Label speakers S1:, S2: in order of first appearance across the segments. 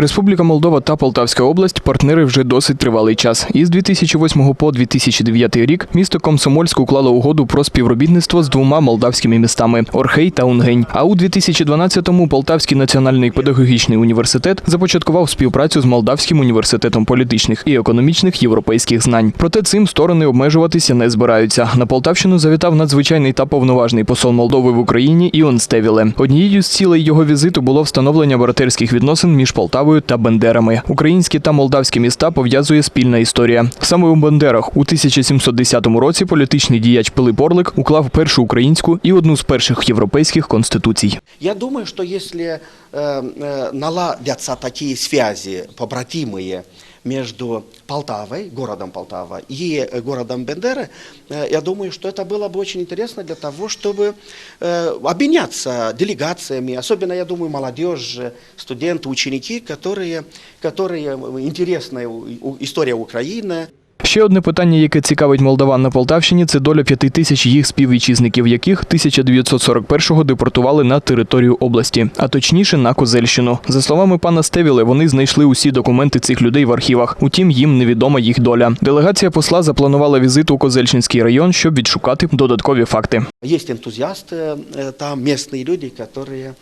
S1: Республіка Молдова та Полтавська область партнери вже досить тривалий час. Із 2008 по 2009 рік місто Комсомольськ уклало угоду про співробітництво з двома молдавськими містами Орхей та Унгень. А у 2012-му Полтавський національний педагогічний університет започаткував співпрацю з Молдавським університетом політичних і економічних європейських знань. Проте цим сторони обмежуватися не збираються. На Полтавщину завітав надзвичайний та повноважний посол Молдови в Україні Іон Стевіле. Однією з цілей його візиту було встановлення братерських відносин між Полтавою та Бендерами. Українські та молдавські міста пов'язує спільна історія. Саме у Бендерах у 1710 році політичний діяч Пилип Орлик уклав першу українську і одну з перших європейських конституцій.
S2: Я думаю, что если э, э, наладятся такие связи побратимые между Полтавой, городом Полтава и э, городом Бендеры, э, я думаю, что это было бы очень интересно для того, чтобы э, обменяться делегациями, особенно, я думаю, молодежь, студенты, ученики, которые, которые э, интересная у- у- история Украины.
S1: Ще одне питання, яке цікавить молдаван на Полтавщині, це доля п'яти тисяч їх співвітчизників, яких 1941-го депортували на територію області, а точніше на Козельщину. За словами пана Стевіле, вони знайшли усі документи цих людей в архівах. Утім, їм невідома їх доля. Делегація посла запланувала візит у Козельщинський район, щоб відшукати додаткові факти.
S2: Есть энтузиасты, э, там местные люди, которые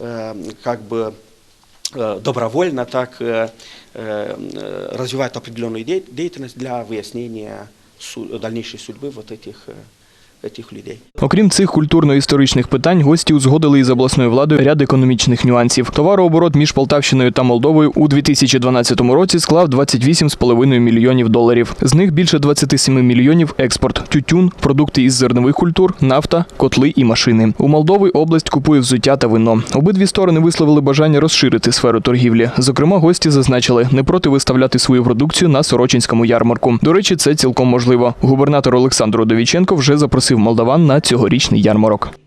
S2: э, как бы э, добровольно так э, э, развивают определенную де- деятельность для выяснения су- дальнейшей судьбы вот этих, этих людей.
S1: Окрім цих культурно-історичних питань, гості узгодили із обласною владою ряд економічних нюансів. Товарооборот між Полтавщиною та Молдовою у 2012 році склав 28,5 мільйонів доларів. З них більше 27 мільйонів експорт, тютюн, продукти із зернових культур, нафта, котли і машини. У Молдови область купує взуття та вино. Обидві сторони висловили бажання розширити сферу торгівлі. Зокрема, гості зазначили, не проти виставляти свою продукцію на Сорочинському ярмарку. До речі, це цілком можливо. Губернатор Олександр Удовіченко вже запросив молдаван на цьогорічний ярмарок.